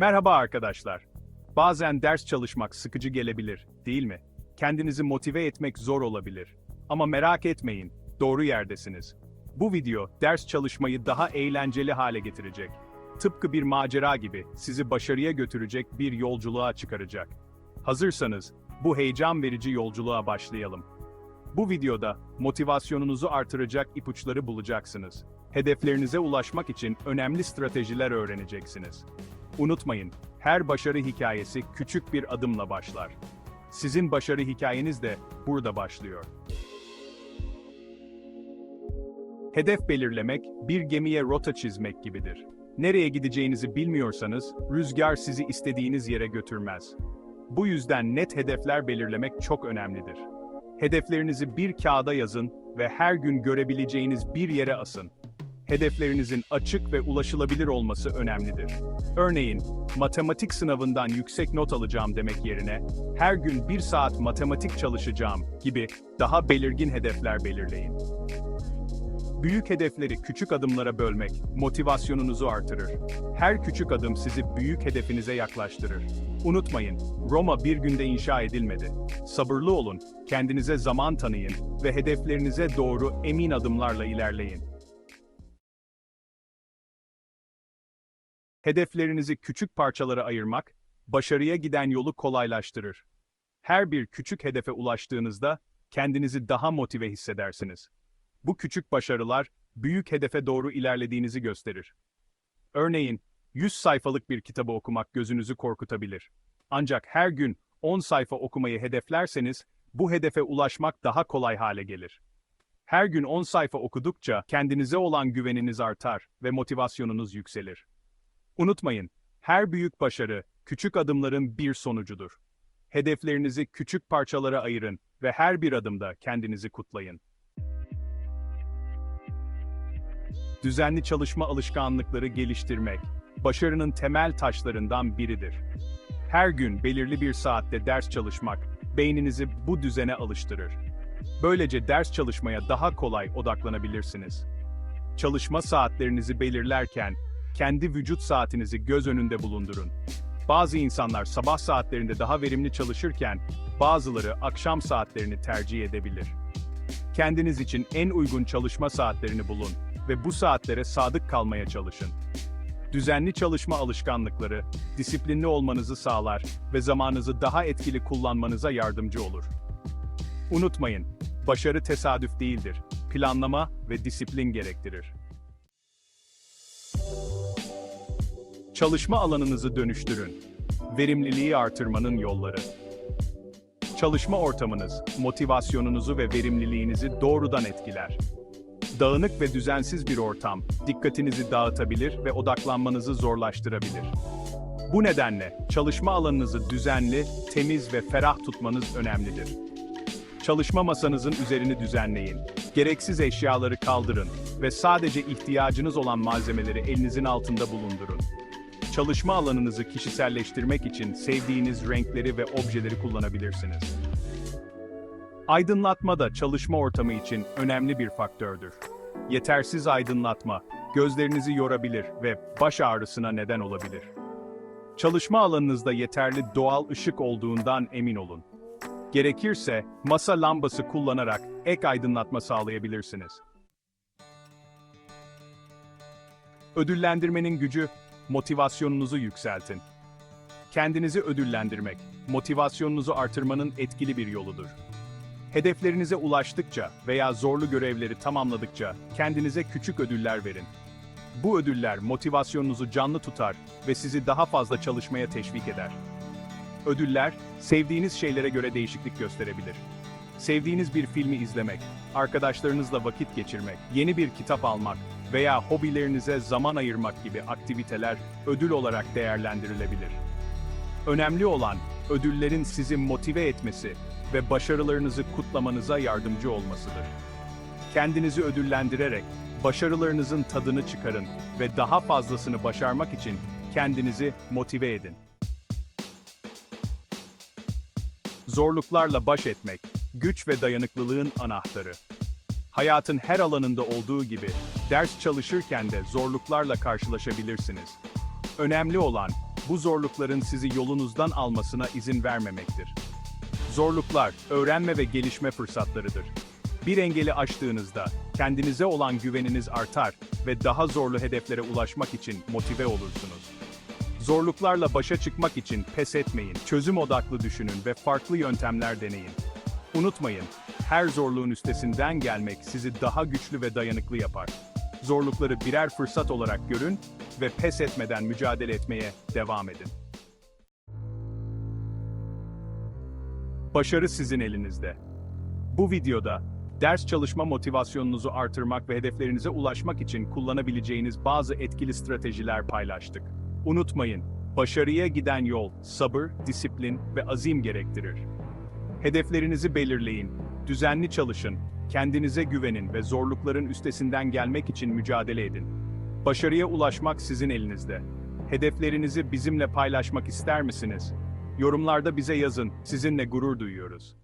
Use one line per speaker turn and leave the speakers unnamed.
Merhaba arkadaşlar. Bazen ders çalışmak sıkıcı gelebilir, değil mi? Kendinizi motive etmek zor olabilir. Ama merak etmeyin, doğru yerdesiniz. Bu video ders çalışmayı daha eğlenceli hale getirecek. Tıpkı bir macera gibi sizi başarıya götürecek bir yolculuğa çıkaracak. Hazırsanız bu heyecan verici yolculuğa başlayalım. Bu videoda motivasyonunuzu artıracak ipuçları bulacaksınız. Hedeflerinize ulaşmak için önemli stratejiler öğreneceksiniz. Unutmayın, her başarı hikayesi küçük bir adımla başlar. Sizin başarı hikayeniz de burada başlıyor. Hedef belirlemek, bir gemiye rota çizmek gibidir. Nereye gideceğinizi bilmiyorsanız, rüzgar sizi istediğiniz yere götürmez. Bu yüzden net hedefler belirlemek çok önemlidir. Hedeflerinizi bir kağıda yazın ve her gün görebileceğiniz bir yere asın. Hedeflerinizin açık ve ulaşılabilir olması önemlidir. Örneğin, matematik sınavından yüksek not alacağım demek yerine, her gün bir saat matematik çalışacağım gibi daha belirgin hedefler belirleyin. Büyük hedefleri küçük adımlara bölmek, motivasyonunuzu artırır. Her küçük adım sizi büyük hedefinize yaklaştırır. Unutmayın, Roma bir günde inşa edilmedi. Sabırlı olun, kendinize zaman tanıyın ve hedeflerinize doğru emin adımlarla ilerleyin. Hedeflerinizi küçük parçalara ayırmak, başarıya giden yolu kolaylaştırır. Her bir küçük hedefe ulaştığınızda kendinizi daha motive hissedersiniz. Bu küçük başarılar büyük hedefe doğru ilerlediğinizi gösterir. Örneğin, 100 sayfalık bir kitabı okumak gözünüzü korkutabilir. Ancak her gün 10 sayfa okumayı hedeflerseniz bu hedefe ulaşmak daha kolay hale gelir. Her gün 10 sayfa okudukça kendinize olan güveniniz artar ve motivasyonunuz yükselir. Unutmayın, her büyük başarı küçük adımların bir sonucudur. Hedeflerinizi küçük parçalara ayırın ve her bir adımda kendinizi kutlayın. Düzenli çalışma alışkanlıkları geliştirmek, başarının temel taşlarından biridir. Her gün belirli bir saatte ders çalışmak, beyninizi bu düzene alıştırır. Böylece ders çalışmaya daha kolay odaklanabilirsiniz. Çalışma saatlerinizi belirlerken, kendi vücut saatinizi göz önünde bulundurun. Bazı insanlar sabah saatlerinde daha verimli çalışırken, bazıları akşam saatlerini tercih edebilir. Kendiniz için en uygun çalışma saatlerini bulun ve bu saatlere sadık kalmaya çalışın. Düzenli çalışma alışkanlıkları, disiplinli olmanızı sağlar ve zamanınızı daha etkili kullanmanıza yardımcı olur. Unutmayın, başarı tesadüf değildir, planlama ve disiplin gerektirir. Çalışma alanınızı dönüştürün. Verimliliği artırmanın yolları. Çalışma ortamınız, motivasyonunuzu ve verimliliğinizi doğrudan etkiler. Dağınık ve düzensiz bir ortam, dikkatinizi dağıtabilir ve odaklanmanızı zorlaştırabilir. Bu nedenle çalışma alanınızı düzenli, temiz ve ferah tutmanız önemlidir. Çalışma masanızın üzerini düzenleyin. Gereksiz eşyaları kaldırın ve sadece ihtiyacınız olan malzemeleri elinizin altında bulundurun. Çalışma alanınızı kişiselleştirmek için sevdiğiniz renkleri ve objeleri kullanabilirsiniz. Aydınlatma da çalışma ortamı için önemli bir faktördür. Yetersiz aydınlatma, gözlerinizi yorabilir ve baş ağrısına neden olabilir. Çalışma alanınızda yeterli doğal ışık olduğundan emin olun. Gerekirse masa lambası kullanarak ek aydınlatma sağlayabilirsiniz. Ödüllendirmenin gücü, motivasyonunuzu yükseltin. Kendinizi ödüllendirmek, motivasyonunuzu artırmanın etkili bir yoludur. Hedeflerinize ulaştıkça veya zorlu görevleri tamamladıkça kendinize küçük ödüller verin. Bu ödüller motivasyonunuzu canlı tutar ve sizi daha fazla çalışmaya teşvik eder. Ödüller, sevdiğiniz şeylere göre değişiklik gösterebilir. Sevdiğiniz bir filmi izlemek, arkadaşlarınızla vakit geçirmek, yeni bir kitap almak veya hobilerinize zaman ayırmak gibi aktiviteler ödül olarak değerlendirilebilir. Önemli olan ödüllerin sizi motive etmesi ve başarılarınızı kutlamanıza yardımcı olmasıdır. Kendinizi ödüllendirerek başarılarınızın tadını çıkarın ve daha fazlasını başarmak için kendinizi motive edin. Zorluklarla baş etmek, güç ve dayanıklılığın anahtarı. Hayatın her alanında olduğu gibi ders çalışırken de zorluklarla karşılaşabilirsiniz. Önemli olan bu zorlukların sizi yolunuzdan almasına izin vermemektir. Zorluklar, öğrenme ve gelişme fırsatlarıdır. Bir engeli aştığınızda, kendinize olan güveniniz artar ve daha zorlu hedeflere ulaşmak için motive olursunuz. Zorluklarla başa çıkmak için pes etmeyin, çözüm odaklı düşünün ve farklı yöntemler deneyin. Unutmayın, her zorluğun üstesinden gelmek sizi daha güçlü ve dayanıklı yapar. Zorlukları birer fırsat olarak görün ve pes etmeden mücadele etmeye devam edin. Başarı sizin elinizde. Bu videoda ders çalışma motivasyonunuzu artırmak ve hedeflerinize ulaşmak için kullanabileceğiniz bazı etkili stratejiler paylaştık. Unutmayın, başarıya giden yol sabır, disiplin ve azim gerektirir. Hedeflerinizi belirleyin, düzenli çalışın, kendinize güvenin ve zorlukların üstesinden gelmek için mücadele edin. Başarıya ulaşmak sizin elinizde. Hedeflerinizi bizimle paylaşmak ister misiniz? Yorumlarda bize yazın, sizinle gurur duyuyoruz.